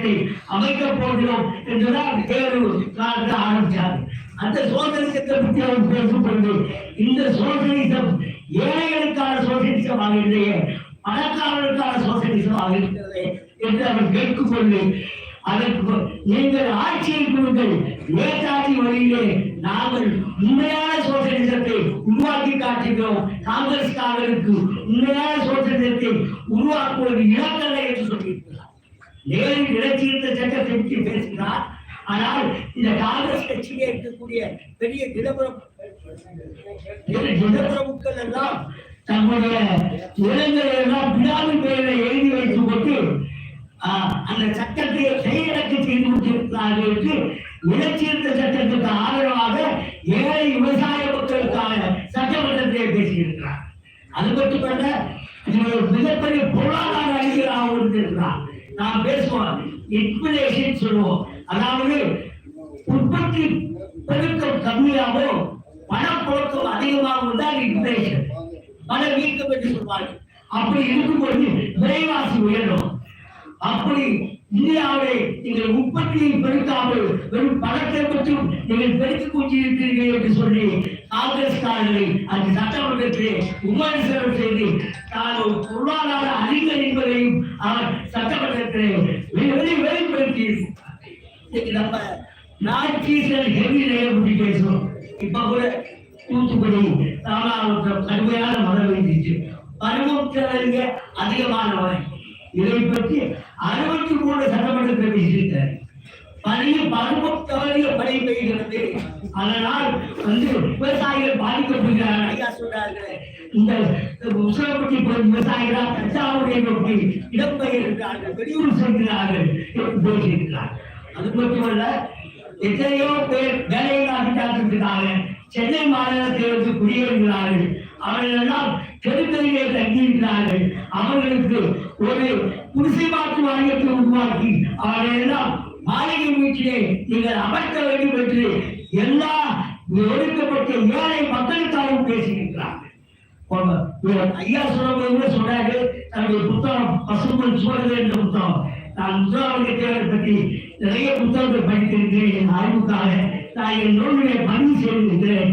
சமுதாயத்தை அமைக்கப் போகிறோம் என்றுதான் தேர்வு காட்ட ஆரம்பித்தார். அந்த சோதனிசத்தை பற்றி அவர் பேசும் இந்த சோதனிசம் ஏழைகளுக்கான சோசியலிசமாக இல்லையே பணக்காரர்களுக்கான சோசியலிசமாக இருக்கிறது என்று அவர் கேட்டுக்கொண்டு அதற்கு நீங்கள் ஆட்சியை கொடுங்கள் நேதாஜி வழியிலே நாங்கள் உண்மையான சோசியலிசத்தை உருவாக்கி காட்டுகிறோம். காங்கிரஸ்காரருக்கு உண்மையான சோசியலிசத்தை உருவாக்குவது இழக்கலை என்று சொல்லியிருக்கிறார். நேரு இலட்சியத்த சட்டத்தை பற்றி பேசுகிறார் ஆனால் இந்த காங்கிரஸ் கட்சியிலே இருக்கக்கூடிய பெரிய நிலவரம் எல்லாம் தங்களுடைய நிலங்களை எல்லாம் பெயரை எழுதி வைத்துக் கொண்டு ஆஹ், அந்த சட்டத்தை செயலக்க செய்து கொண்டிருக்கிறார்கள் என்று இலச்சிருத்த சட்டத்துக்கு ஆதரவாக ஏழை விவசாய மக்களுக்கான சட்டமன்றத்தை பேசியிருக்கிறார். அது மட்டுமல்ல இது ஒரு மிகப்பெரிய பொருளாதார அறிஞராக இருந்திருக்கிறார் நாம் பேசுவோம் இன்ஃபிளேஷன் சொல்லுவோம். அதாவது உற்பத்தி பெருக்கம் கம்மியாகவும் பணப்புழக்கம் அதிகமாகவும் தான் இன்ஃபிளேஷன் பண வீக்கம் என்று சொல்வார்கள். அப்படி இருக்கும்போது விலைவாசி உயரும். அப்படி இந்தியாவை நீங்கள் உற்பத்தியை பெருக்காமல் வெறும் பணத்தை மட்டும் நீங்கள் பெருக்கிக் கொண்டிருக்கிறீர்கள் என்று சொல்லி காங்கிரஸ்காரர்களை அந்த சட்டமன்றத்திலே விமர்சனம் செய்து தான் ஒரு பொருளாதார அறிஞர் என்பதையும் அவர் சட்டமன்றத்திலே வெளி வெளிப்படுத்தி இன்னைக்கு நம்ம ஈஸ்டர்ன் ஹெவி ரயில் பற்றி பேசுறோம் இப்ப கூட தூத்துக்குடி ராமநாதபுரம் கடுமையான மழை பெய்ஞ்சிச்சு பருவத்திலிருந்து அதிகமான மழை. இதை பற்றி அறுபத்தி மூணு சட்டமன்றத்தில் பேசியிருக்காரு பழைய பருவம் தவறிய மழை பெய்கிறது அதனால் வந்து விவசாயிகள் பாதிக்கப்படுகிறார்கள். ஐயா சொல்றார்கள் இந்த உசலப்பட்டி விவசாயிகள் தஞ்சாவூரை நோக்கி இடம்பெயர்கிறார்கள் வெளியூர் செல்கிறார்கள் என்று பேசியிருக்கிறார். அது மட்டுமல்ல எத்தனையோ பேர் வேலையில்லாவிட்டாங்க சென்னை மாநகரத்தில் வந்து குடியேறுகிறார்கள். அவர்கள் எல்லாம் தெருக்களிலே தங்கியிருக்கிறார்கள். அவர்களுக்கு ஒரு குடிசை மாற்று வாரியத்தை உருவாக்கி அவர்கள் எல்லாம் மாளிகை வீட்டிலே நீங்கள் அமர்த்த வேண்டும் என்று எல்லா ஒடுக்கப்பட்ட ஏழை மக்களுக்காகவும் பேசுகின்றார்கள். ஐயா சொல்லும்போது சொன்னாரு தன்னுடைய புத்தகம் பசும்பொன் சூழல் என்ற புத்தகம். நான் முதலாவது தேவர் பற்றி நிறைய புத்தகங்கள் படித்திருக்கிறேன். என் அறிவுக்காக நான் என் நூல்களை பதிவு செய்திருக்கிறேன்.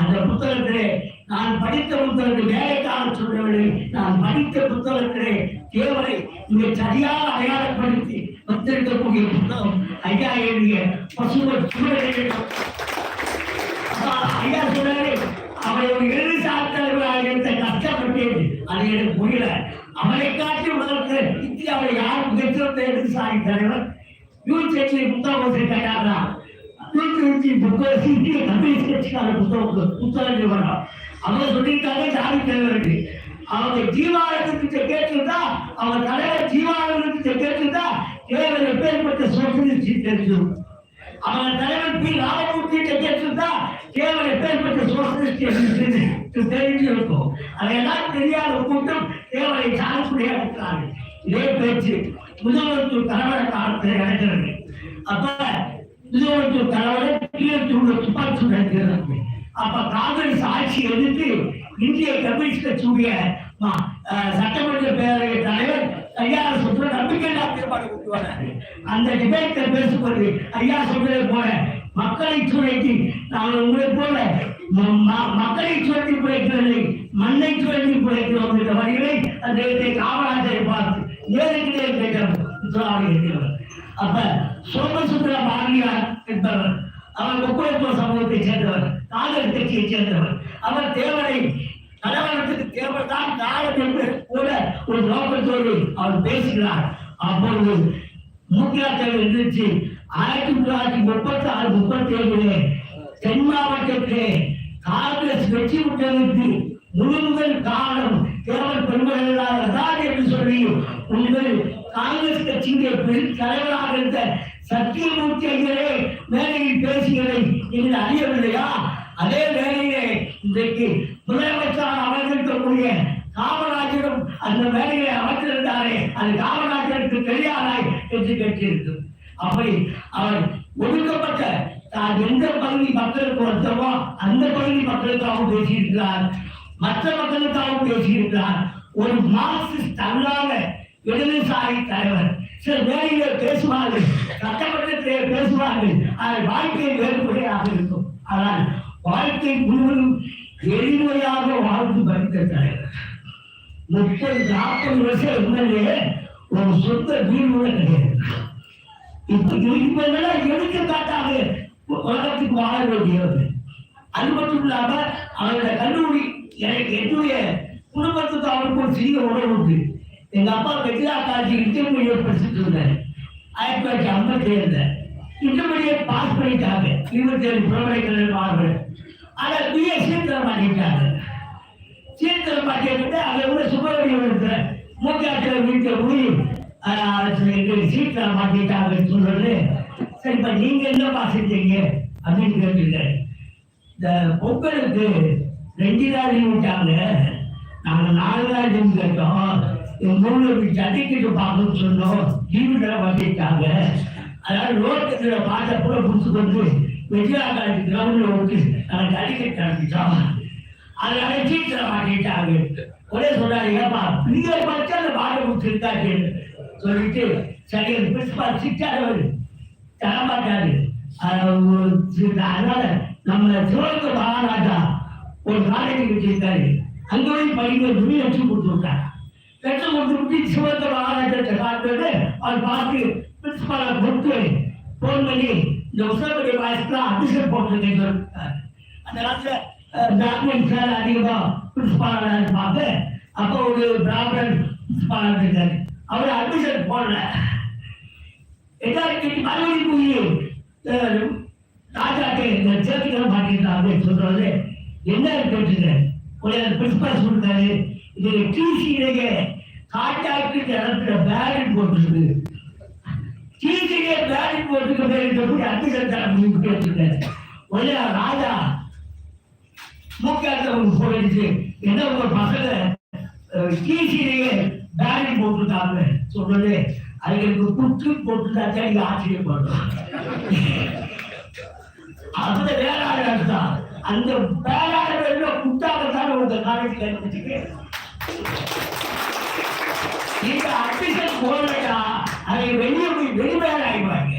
அந்த புத்தகத்திலே நான் படித்த புத்தகத்தை வேலைக்காக சொல்லவில்லை. நான் படித்த புத்தகத்திலே தேவரை இங்கே சரியாக அடையாளப்படுத்தி வந்திருக்கக்கூடிய புத்தகம் ஐயா எழுதிய பசுமை சூழல் ஐயா சொன்னாரு அவரை ஒரு எழுதி சார்ந்தவர்களாக இருந்த கஷ்டப்பட்டேன் அது எனக்கு புரியல அவரை காட்டி முதல்ல இந்தியாவை யார் மிகச்சிறந்த எடுத்து சாரி தலைவர் யூனிவர்சிட்டி புத்தகம் வச்சிருக்காரா யூனிவர்சிட்டி புத்தகம் இந்திய கம்யூனிஸ்ட் கட்சிக்கார புத்தகம் புத்தகம் நிறுவனம் அவங்க சொல்லியிருக்காங்க ஜாதி தலைவருக்கு அவங்க ஜீவானந்தத்தை கேட்டிருந்தா அவங்க தலைவர் ஜீவானந்தத்தை கேட்டிருந்தா தேவர் எப்பேற்பட்ட சோசியலிஸ்ட் தெரிஞ்சிடும். அவன் தலைவர் பி ராமமூர்த்தி கேட்டிருந்தா கேவல எப்பேற்பட்ட சோசியலிஸ்ட் தெரிஞ்சு தெரிஞ்சிருக்கும். அதையெல்லாம் தெரியாத கூட்டம் கேவலை சார்புடைய இருக்கிறார்கள் இதே பேச்சு முதல்வர் தலைவர் காலத்தில் நடக்கிறது அப்ப முதல்வர் தலைவரை கீழே தூங்க துப்பாக்கி நடக்கிறது அப்ப காங்கிரஸ் ஆட்சி எதிர்த்து இந்திய கம்யூனிஸ்ட் கட்சியுடைய சட்டமன்ற பேரவை தலைவர் ஐயா சொல்ற நம்பிக்கையில்லா தீர்மானம் கொண்டு வராரு அந்த டிபேட்ல பேசும்போது ஐயா சொல்றது போல மக்களை சுழற்றி நாங்கள் உங்களை போல மக்களை சுழற்றி குறைக்கவில்லை மண்ணை சுழற்றி பிழைக்கிறோம் என்ற வரிகளை அந்த இடத்தை காமராஜரை பார்த்து நேருக்கு நேர் கேட்டார் அப்ப சோமசுந்தர பாரதியார் என்பவர் அவர் முக்குளத்துவ சமூகத்தை சேர்ந்தவர் காங்கிரஸ் கட்சியை சேர்ந்தவர். அவர் தேவரை கலவரத்துக்கு தேவர் தான் காலம் என்று கூட ஒரு நோக்கத்தோடு அவர் பேசுகிறார். அப்பொழுது மூக்கியாத்தல் இருந்துச்சு ஆயிரத்தி தொள்ளாயிரத்தி முப்பத்தி ஆறு முப்பத்தி ஏழுலே தென் மாவட்டத்திலே காங்கிரஸ் வெற்றி விட்டதற்கு முழு முதல் காரணம் தேவர் பெருமைகளால் தான் என்று சொல்லி உங்கள் காங்கிரஸ் கட்சியின் பெரும் தலைவராக இருந்த சத்தியமூர்த்தி ஐயரே மேலையில் பேசியதை நீங்கள் அறியவில்லையா? அதே வேளையிலே இன்றைக்கு முதலமைச்சர் அமர்ந்திருக்கக்கூடிய காமராஜரும் அந்த வேலையை அமைத்திருந்தாரே அது காமராஜருக்கு தெரியாதாய் என்று கேட்டிருக்கு அப்படி அவர் ஒடுக்கப்பட்ட தான் எந்த பகுதி மக்களுக்கு வருத்தமோ அந்த பகுதி மக்களுக்காகவும் பேசியிருக்கிறார். மற்ற மக்களுக்காகவும் பேசியிருக்கிறார். ஒரு மார்க்சிஸ்ட் அல்லாத இடதுசாரி தலைவர். சில வேலையில பேசுவார்கள் சட்டமன்றத்திலே பேசுவார்கள். அது வாழ்க்கை வேறுபடையாக இருக்கும். ஆனால் வாழ்க்கை முழுவதும் எளிமையாக வாழ்ந்து படித்த தலைவர் முப்பது நாற்பது வருஷம் எம்எல்ஏ ஒரு சொந்த வீடு கூட கிடையாது. இப்ப இப்பெல்லாம் எடுத்துக்காட்டாக உலகத்துக்கு வாழ வேண்டியது. அது மட்டும் இல்லாம அவருடைய கல்லூரி எனக்கு என்னுடைய குடும்பத்துக்கு அவருக்கு ஒரு சிறிய உறவு உண்டு. எங்க அப்பா வெற்றிலா காலேஜ் இன்டர்மீடியட் படிச்சுட்டு இருந்தாரு. ஆயிரத்தி தொள்ளாயிரத்தி ஐம்பத்தி ஏழுல இன்டர்மீடியட் பாஸ் பண்ணிட்டாங்க. இருபத்தி ஏழு புலவரைகள் மாணவர்கள். அதை பிஎஸ்சி தர மாட்டேங்கிறாங்க சீர்திருத்த மாட்டேங்கிட்டு அதை விட சுப்பிரமணியம் இருக்கிற மூக்காட்டில் வீட்டில் போய் எங்களுக்கு சீட் தர சொல்றது. சரி இப்போ நீங்க என்னப்பா செஞ்சீங்க? அப்படின்னு கேட்டீங்க இந்த பொங்கலுக்கு ரெண்டு நாள் விட்டாங்க. நாங்கள் நாலு நாள் கேட்டோம். எங்கள் ஊர்ல அடிக்கிட்டு பார்க்கணும்னு சொன்னோம். லீவு தர அதாவது ரோட்டத்துல பார்த்த கூட புடிச்சு கொண்டு வெஜிலாக்காரி கிரவுண்ட்ல விட்டு நாங்க ஜல்லிக்கட்டு நடத்திட்டோம் அதனால சீக்கிர மாட்டிட்டாங்க ஒரே சொல்றாரு ஏப்பா நீங்க படிச்சா அந்த பாட கொடுத்துருக்காச்சு சொல்லிட்டு சரி பிரின்சிபால் சிச்சாரவர் தரமாட்டாரு அதனால நம்ம சிவகங்கை மகாராஜா ஒரு காலேஜ் வச்சிருக்காரு அங்க போய் படிக்க சொல்லி வச்சு கொடுத்துருக்காரு லட்சம் கொடுத்துட்டு சிவகங்கை மகாராஜத்தை காட்டுறது அவர் பார்த்து பிரின்சிபாலை கொடுத்து போன் பண்ணி இந்த உசரப்படி வயசுல அபிஷேக் போட்டிருக்கேன் அந்த காலத்துல டாக்குமெண்ட் சார் அதிகமா பிரின்சிபாலா இருப்பாங்க அப்போ ஒரு பிராமணன் பிரின்சிபாலா இருக்காரு அவர் அட்மிஷன் போடல எல்லாருக்கும் மறுபடியும் போய் ராஜாக்கு இந்த சேர்த்துக்கிற மாட்டேங்கிறாங்க சொல்றது என்ன கேட்டுங்க ஒரு பிரின்சிபால் சொல்றாரு இது டிசியிலேயே காட்டாக்கு இடத்துல பேரன் போட்டுருக்கு டிசியிலே பேரட் போட்டுக்க பேர் அட்மிஷன் தர முடியும் ஒய்யா ராஜா மூக்காத்த போயிடுச்சு என்ன உங்க பசங்க டிசியிலேயே பேரிங் போட்டுட்டாங்க சொல்றது அதுக்கு குத்து போட்டுட்டாச்சா நீங்க ஆச்சரியப்படுறோம் அந்த வேளாண் தான் அந்த வேளாண் வேலை குட்டாகத்தான் உங்க காலேஜ் கண்டுபிடிச்சிக்க இந்த அட்மிஷன் போடலையா? அதை வெளியே போய் வெளிவேலை ஆயிடுவாங்க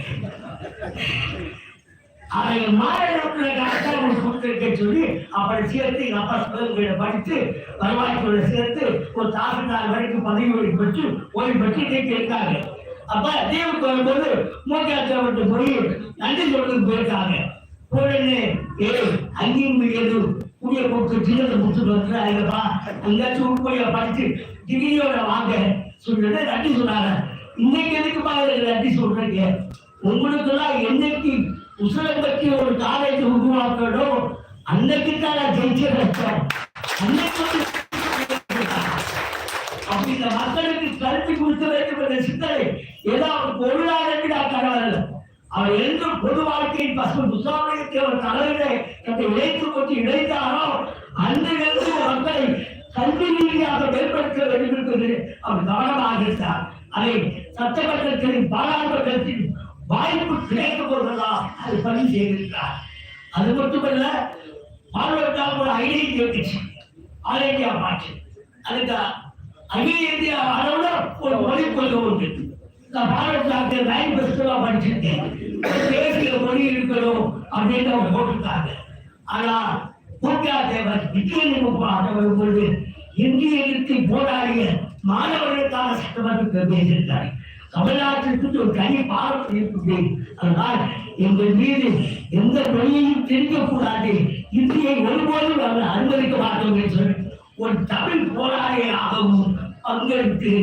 அதை மாநிலத்தில் கொடுத்துருக்க சொல்லி அப்புறம் சேர்த்து எங்க அப்பா சிவகங்கையில படித்து வருவாய்த்துறை சேர்த்து ஒரு தாசில்தார் வரைக்கும் பதவி வரைக்கும் பெற்று ஓய்வு பெற்று இன்னைக்கு இருக்காங்க. அப்ப தீவுக்கு வரும்போது மூக்காத்தவர்கிட்ட போய் நன்றி சொல்றதுக்கு போயிருக்காங்க. உடனே ஏ அங்கேயும் ஏதோ புதிய போட்டு சின்னதை கொடுத்துட்டு வந்து ஐயப்பா அங்கேயாச்சும் உட்படியா படிச்சு டிகிரியோட வாங்க. சொல்லிட்டு நன்றி சொன்னாங்க. இன்னைக்கு எதுக்குமா நன்றி சொல்றீங்க? உங்களுக்கெல்லாம் என்னைக்கு உசுரம் பற்றி ஒரு காலேஜ் உருவாக்கணும்? அன்னைக்கு தான் நான் ஜெயிச்ச கஷ்டம் அன்னைக்கு அப்படி இந்த மக்களுக்கு கல்வி கொடுக்க வேண்டும் என்ற சிந்தனை ஏதோ அவர் பொருளாதாரத்தில் நான் கடவுள் அவர் எந்த பொது வாழ்க்கையின் பசு முசாமியத்தை அவர் தலைவரை தன்னை இழைத்துக் கொண்டு இழைத்தாரோ அன்றிலிருந்து மக்களை கல்வி ரீதியாக மேம்படுத்த வேண்டும் என்பது அவர் கவனமாக இருந்தார். அதை சட்டமன்றத்தின் பாராளுமன்றத்தில் வாய்ப்பு கிடைக்கும் போதெல்லாம் அது பணி செய்திருக்கிறார். அது மட்டுமல்ல பார்வர்டாக ஒரு ஐடியா கட்சி ஆல் இந்தியா மாற்று. அதுக்கு அகில இந்தியா அளவுல ஒரு மொழி கொள்கை உண்டு. நான் பார்வர்டாக லைன் பெஸ்ட்லாம் படிச்சிருக்கேன். தேசிய மொழி இருக்கணும் அப்படின்னு அவங்க போட்டிருக்காங்க. ஆனா பூக்கா தேவர் நிச்சயம் வரும்பொழுது இந்திய எதிர்த்து போராடிய மாணவர்களுக்கான சட்டமன்றத்தில் பேசியிருக்காரு. தமிழ்நாட்டிற்கு ஒரு தனி பாரம்பரியம் இருக்கிறேன் அதனால் எங்கள் மீது எந்த மொழியையும் தெரிவிக்கக்கூடாது இந்தியை ஒருபோதும் அவர்கள் அனுமதிக்க மாட்டோம் என்று சொல்லி ஒரு தமிழ் போராளியாகவும் பங்கெடுத்து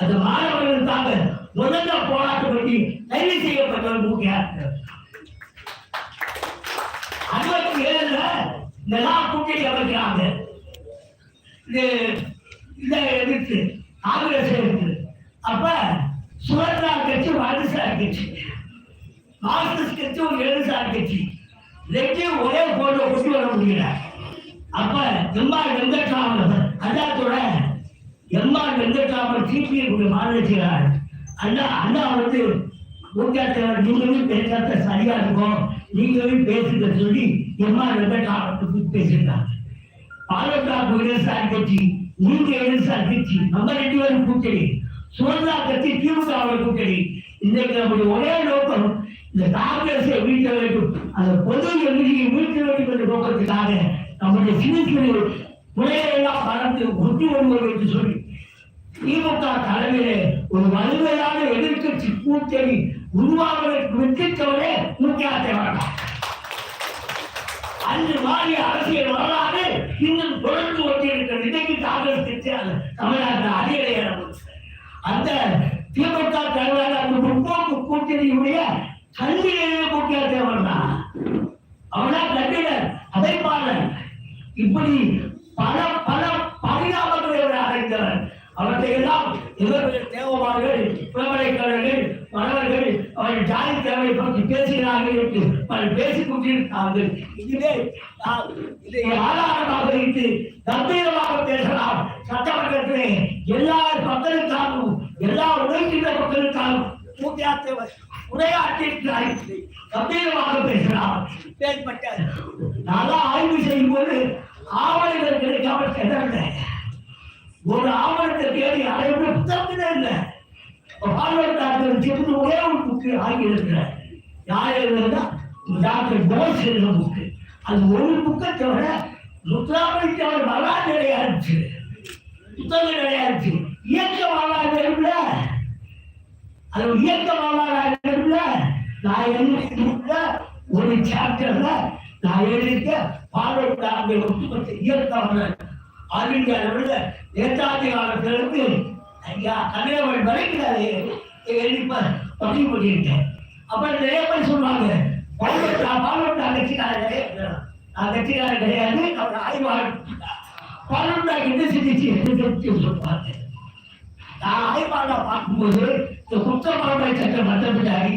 அந்த மாணவர்களுக்காக முதல்ல போராட்டம் பண்ணி கைது செய்யப்பட்டவர் மூக்கியார் அறுபத்தி ஏழுல நிலா கூட்டணி அமைக்கிறாங்க. இதை எதிர்த்து காங்கிரஸ் எதிர்த்து அப்ப சுவர்ணா கட்சி வலதுசாரி கட்சி மார்க்சிஸ்ட் கட்சி ஒரு இடதுசாரி கட்சி ரெண்டையும் ஒரே போட்டு கொண்டு வர முடியல. அப்ப எம்ஆர் வெங்கட்ராமன் அண்ணாத்தோட எம்ஆர் வெங்கட்ராமன் சிபிஐ மாநில செயலாளர் அண்ணா அண்ணா வந்து மூக்காத்தவர் நீங்களும் பேசாத சரியா இருக்கும். நீங்களும் பேசுங்க சொல்லி எம்ஆர் வெங்கட்ராமனுக்கு பேசியிருந்தாங்க பாலக்காடு இடதுசாரி கட்சி நீங்க இடதுசாரி கட்சி நம்ம ரெண்டு பேரும் கூட்டணி. சுவர்ணா கட்சி திமுக கூட்டணி. இன்னைக்கு நம்முடைய ஒரே நோக்கம் இந்த காங்கிரஸை வீழ்த்த வேண்டும். அந்த பொது எதிரியை வீழ்த்த வேண்டும் என்ற நோக்கத்துக்காக நம்முடைய சிறு சிறு முறைகளெல்லாம் மறந்து ஒட்டி வருவது என்று சொல்லி திமுக தலைமையிலே ஒரு வலிமையான எதிர்கட்சி கூட்டணி உருவாவதற்கு வெற்றித்தவரே முக்கியத்தை தேவைதான். அன்று மாறி அரசியல் வரலாறு இன்னும் தொடர்ந்து கொண்டிருக்கிறது. இன்னைக்கு காங்கிரஸ் கட்சி தமிழ்நாட்டில் அடியடைய அந்த திமுக தலைவராக முற்போக்கு கூட்டணியுடைய கல்வியிலே முக்கிய தேவன் தான் அவனா கட்டிடர் அதைப்பாளர் இப்படி பல பல பரிணாமங்களை அவர் அடைந்தவர் அவற்றை எல்லாம் இவர்கள் தேவமார்கள் புலவரைக்காரர்கள் மன்னர்கள் அவர்கள் ஜாதி தேவை பற்றி பேசுகிறார்கள் என்று பலர் பேசிக் கொண்டிருக்கிறார்கள் இதுவே இதை ஆதாரமாக வைத்து கம்பீரமாக பேசலாம். சட்டமன்றத்திலே எல்லா மக்களுக்காகவும் எல்லா உழைக்கின்ற மக்களுக்காகவும் மூத்தியா தேவர் கம்பீரமாக பேசலாம் பேர்பட்ட நான் ஆய்வு செய்யும் போது ஆவணங்கள் கிடைக்காமல் சென்றவில்லை. ஒரு ஆவணத்தை தேடி அடையுள்ள புத்தகத்திலே இல்லை. பார்வர்ட் சேர்ந்து ஒரே ஒரு புக்கு ஆகியிருக்கிறார் யார் எழுதுறதா டாக்டர் போஸ் எழுதுற புக்கு அது ஒரு புக்கை தவிர முத்துராமலிங்க அவர் வரலாறு கிடையாது புத்தகம் கிடையாது இயக்க வரலாறு இருக்குல்ல அது இயக்க வரலாறு நான் எழுதியிருக்க ஒரு சாப்டர்ல நான் எழுதியிருக்க பார்வர்ட் ஒட்டுமொத்த இயக்க வரலாறு ஆளுங்க அளவில் நேதாஜி காலத்திலிருந்து ஐயா கன்னியாகுமரி வரைக்கும் அதை எழுதி பதிவு பண்ணியிருக்கேன். அப்புறம் நிறைய பேர் சொல்லுவாங்க? பால்வட்டா பால்வட்டா கட்சிக்காரர் கிடையாது நான் கட்சிக்காரர் கிடையாது அவர் ஆய்வாளர். பால்வட்டா என்ன செஞ்சிச்சு? என்ன செஞ்சு சொல்லுவாங்க. ஆய்வாளர் பார்க்கும்போது இந்த குற்றப்பாட்டை சட்டம் மற்றபடி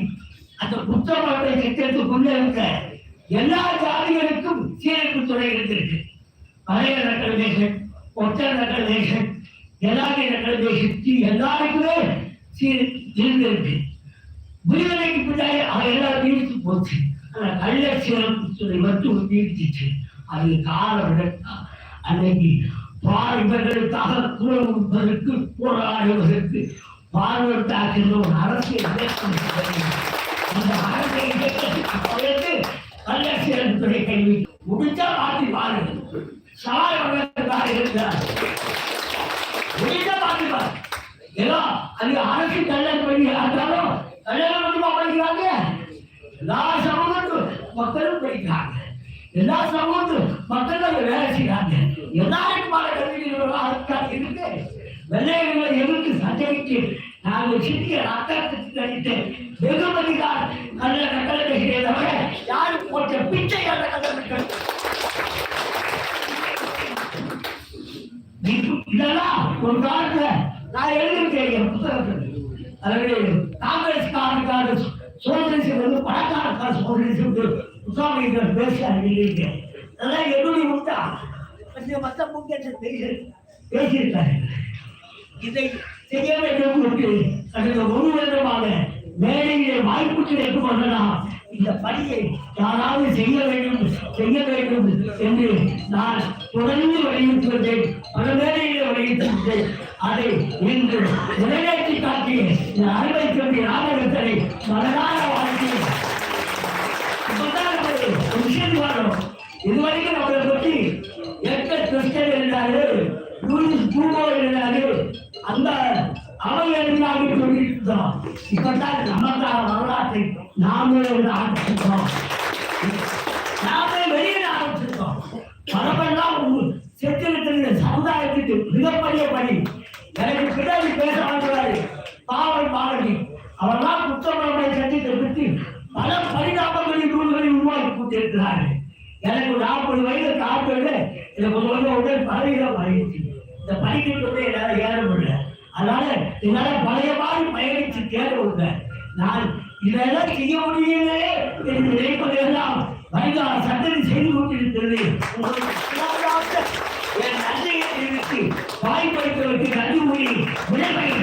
அந்த குற்றப்பாட்டை சட்டத்துக்குள்ள இருக்க எல்லா ஜாதிகளுக்கும் சீரமைப்பு துறை இருந்திருக்கு. பழைய ரெக்கல்டேஷன் ஒற்றை ரெக்கல்டேஷன் எல்லாமே ரெக்கல்டேஷன் எல்லாருக்குமே சீர் இருந்திருக்கு. விடுதலைக்கு பின்னாடி அது எல்லாம் நீடித்து போச்சு. ஆனா கள்ள சிறப்பு துறை மட்டும் நீடிச்சிச்சு அது காலம் அன்னைக்கு பார் இவர்களுக்காக போராடுவதற்கு பார்வைத்தாக்கின்ற ஒரு அரசியல் இயக்கம் அந்த அரசியல் இயக்கத்துக்கு பிறகு துறை கல்வி முடிச்சா மாற்றி பாருங்கள் சாய் வளர்ந்தார் இருந்தார் முடிஞ்சா மாற்றி பாரு ஏதோ அது அரசு கல்யாணம் பண்ணி ஆட்டாலும் கல்யாணம் மட்டுமா படிக்கிறாங்க எல்லா மக்களும் படிக்கிறாங்க. எல்லா சமூகத்து மக்கள் வேலை செய்யறாங்க எல்லாருக்குமான கல்வி அதுக்காக இருக்கு. வெள்ளையர்களை எதிர்த்து சஞ்சரித்து நாங்கள் சிந்திய ரத்தத்துக்கு கழித்து வெகுமதிகார் நல்ல கட்டளை செய்தவரை யாரும் போட்ட பிச்சை அந்த கட்டளை. இதெல்லாம் ஒரு காலத்துல நான் எழுதியிருக்கேன் என் புத்தகத்தில். அதாவது காங்கிரஸ் காரணக்காரர் சோதனை செய்வது பணக்காரக்கார சோதனை செய்வது முசாமிகள் பேச எழுதியிருக்கேன் அதெல்லாம் என்னுடைய முட்டா கொஞ்சம் மத்த முக்கிய பேசி பேசியிருக்காரு. இதை செய்ய வேண்டும் என்று கடந்த ஒரு வருடமாக மேடையிலே வாய்ப்பு கிடைக்கும் போதெல்லாம் இந்த பணியை யாராவது செய்ய வேண்டும் செய்ய வேண்டும் என்று நான் தொடர்ந்து வலியுறுத்தி வந்தேன் பல மேடையிலே வலியுறுத்தி வந்தேன் அதை இன்று நிறைவேற்றி காட்டிய இந்த அறுவை தம்பி ராமகத்தனை மனதார வாழ்க்கையில் இதுவரைக்கும் நம்மளை பற்றி எக்க கிறிஸ்டன் இருந்தாரு லூயிஸ் பூமோ இருந்தாரு அந்த அவன் இருந்தாங்க சொல்லிட்டு இருந்தோம் இப்பதான் நமக்கான வரலாற்றை நாமே வந்து ஆரம்பிச்சிருக்கோம் நாமே வெளியில ஆரம்பிச்சிருக்கோம் மரபெல்லாம் செத்திருக்கிற சமுதாயத்துக்கு மிகப்பெரிய பணி. எனக்கு பின்னாடி பேச ஆகிறாரு பாவல் பாரதி அவர்தான் குற்றமரமை சட்டத்தை பற்றி பல பரிதாபங்களின் நூல்களை உருவாக்கி கொண்டிருக்கிறார்கள் எனக்கு ஒரு நாற்பது வயது நாற்பது இந்த கொஞ்சம் கொஞ்சம் உடல் பழகிதான் பழகிடுச்சு இந்த படிக்கிறது என்னால ஏற முடியல. அதனால என்னால பழைய மாதிரி பயணிச்சு தேட விடுவேன் நான் இதெல்லாம் செய்ய முடியலே என்று நினைப்பதெல்லாம் வயதா சட்டத்தை செய்து கொண்டிருக்கிறது. என் நன்றியை தெரிவித்து வாய்ப்பளித்தவருக்கு நன்றி கூறி விடைபெறுகிறேன்.